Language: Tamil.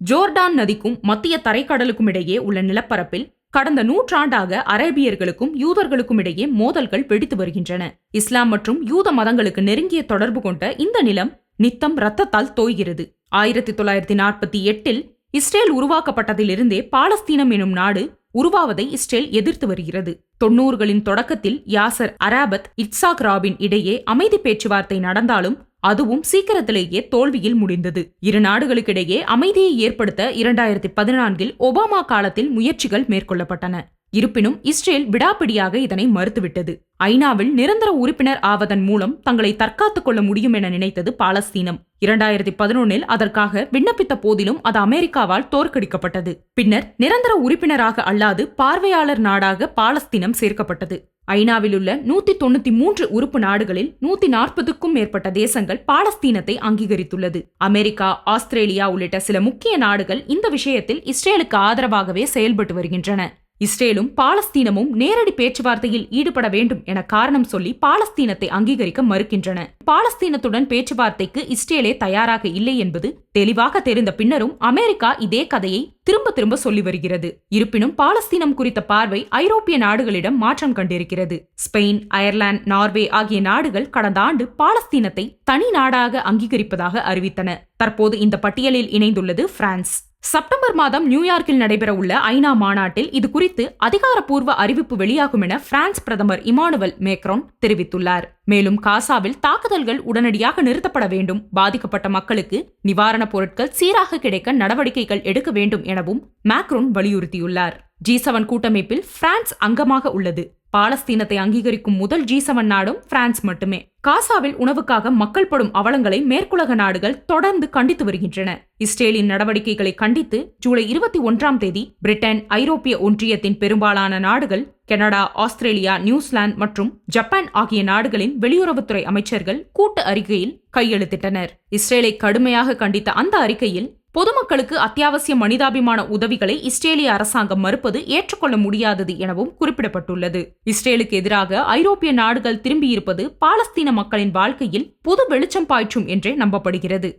ஜோர்டான் நதிக்கும் மத்திய தரைக்கடலுக்கும் இடையே உள்ள நிலப்பரப்பில் கடந்த நூற்றாண்டாக அரேபியர்களுக்கும் யூதர்களுக்கும் இடையே மோதல்கள் வெடித்து வருகின்றன. இஸ்லாம் மற்றும் யூத மதங்களுக்கு நெருங்கிய தொடர்பு கொண்ட இந்த நிலம் நித்தம் ரத்தத்தால் தோய்கிறது. ஆயிரத்தி தொள்ளாயிரத்தி நாற்பத்தி எட்டில் இஸ்ரேல் உருவாக்கப்பட்டதிலிருந்தே பாலஸ்தீனம் எனும் நாடு உருவாவதை இஸ்ரேல் எதிர்த்து வருகிறது. தொன்னூறுகளின் தொடக்கத்தில் யாசர் அராபத் இட்சாக் ராபின் இடையே அமைதி பேச்சுவார்த்தை நடந்தாலும் அதுவும் சீக்கிரத்திலேயே தோல்வியில் முடிந்தது. இரு நாடுகளுக்கிடையே அமைதியை ஏற்படுத்த இரண்டாயிரத்தி பதினான்கில் ஒபாமா காலத்தில் முயற்சிகள் மேற்கொள்ளப்பட்டன. இருப்பினும் இஸ்ரேல் விடாப்பிடியாக இதனை மறுத்துவிட்டது. ஐநாவில் நிரந்தர உறுப்பினர் ஆவதன் மூலம் தங்களை தற்காத்துக் கொள்ள முடியும் என நினைத்தது பாலஸ்தீனம். இரண்டாயிரத்தி பதினொன்னில் அதற்காக விண்ணப்பித்த போதிலும் அது அமெரிக்காவால் தோற்கடிக்கப்பட்டது. பின்னர் நிரந்தர உறுப்பினராக அல்லாது பார்வையாளர் நாடாக பாலஸ்தீனம் சேர்க்கப்பட்டது. ஐநாவில் உள்ள நூத்தி தொண்ணூத்தி மூன்று உறுப்பு நாடுகளில் நூத்தி நாற்பதுக்கும் மேற்பட்ட தேசங்கள் பாலஸ்தீனத்தை அங்கீகரித்துள்ளது. அமெரிக்கா ஆஸ்திரேலியா உள்ளிட்ட சில முக்கிய நாடுகள் இந்த விஷயத்தில் இஸ்ரேலுக்கு ஆதரவாகவே செயல்பட்டு வருகின்றன. இஸ்ரேலும் பாலஸ்தீனமும் நேரடி பேச்சுவார்த்தையில் ஈடுபட வேண்டும் என காரணம் சொல்லி பாலஸ்தீனத்தை அங்கீகரிக்க மறுக்கின்றன. பாலஸ்தீனத்துடன் பேச்சுவார்த்தைக்கு இஸ்ரேலே தயாராக இல்லை என்பது தெளிவாக தெரிந்த பின்னரும் அமெரிக்கா இதே கதையை திரும்ப திரும்ப சொல்லி வருகிறது. இருப்பினும் பாலஸ்தீனம் குறித்த பார்வை ஐரோப்பிய நாடுகளிடம் மாற்றம் கண்டிருக்கிறது. ஸ்பெயின் அயர்லாந்து நார்வே ஆகிய நாடுகள் கடந்த ஆண்டு பாலஸ்தீனத்தை தனி நாடாக அங்கீகரிப்பதாக அறிவித்தன. தற்போது இந்த பட்டியலில் இணைந்துள்ளது பிரான்ஸ். செப்டம்பர் மாதம் நியூயார்க்கில் நடைபெறவுள்ள ஐநா மாநாட்டில் இது குறித்து அதிகாரப்பூர்வ அறிவிப்பு வெளியாகும் என பிரான்ஸ் பிரதமர் இமானுவல் மேக்ரோன் தெரிவித்துள்ளார். மேலும் காசாவில் தாக்குதல்கள் உடனடியாக நிறுத்தப்பட வேண்டும். பாதிக்கப்பட்ட மக்களுக்கு நிவாரணப் பொருட்கள் சீராக கிடைக்க நடவடிக்கைகள் எடுக்க வேண்டும் எனவும் மேக்ரோன் வலியுறுத்தியுள்ளார். ஜி செவன் கூட்டமைப்பில் பிரான்ஸ் அங்கமாக உள்ளது. பாலஸ்தீனத்தை அங்கீகரிக்கும் முதல் ஜி செவன் நாடும் பிரான்ஸ் மட்டுமே. காசாவில் உணவுக்காக மக்கள் படும் அவலங்களை மேற்குலக நாடுகள் தொடர்ந்து கண்டித்து வருகின்றன. இஸ்ரேலின் நடவடிக்கைகளை கண்டித்து ஜூலை இருபத்தி ஒன்றாம் தேதி பிரிட்டன் ஐரோப்பிய ஒன்றியத்தின் பெரும்பாலான நாடுகள் கனடா ஆஸ்திரேலியா நியூசிலாந்து மற்றும் ஜப்பான் ஆகிய நாடுகளின் வெளியுறவுத்துறை அமைச்சர்கள் கூட்டு அறிக்கையில் கையெழுத்திட்டனர். இஸ்ரேலை கடுமையாக கண்டித்த அந்த அறிக்கையில் பொதுமக்களுக்கு அத்தியாவசிய மனிதாபிமான உதவிகளை இஸ்ரேலிய அரசாங்கம் மறுப்பது ஏற்றுக்கொள்ள முடியாதது எனவும் குறிப்பிடப்பட்டுள்ளது. இஸ்ரேலுக்கு எதிராக ஐரோப்பிய நாடுகள் திரும்பியிருப்பது பாலஸ்தீன மக்களின் வாழ்க்கையில் புது வெளிச்சம் பாய்ச்சும் என்றே நம்பப்படுகிறது.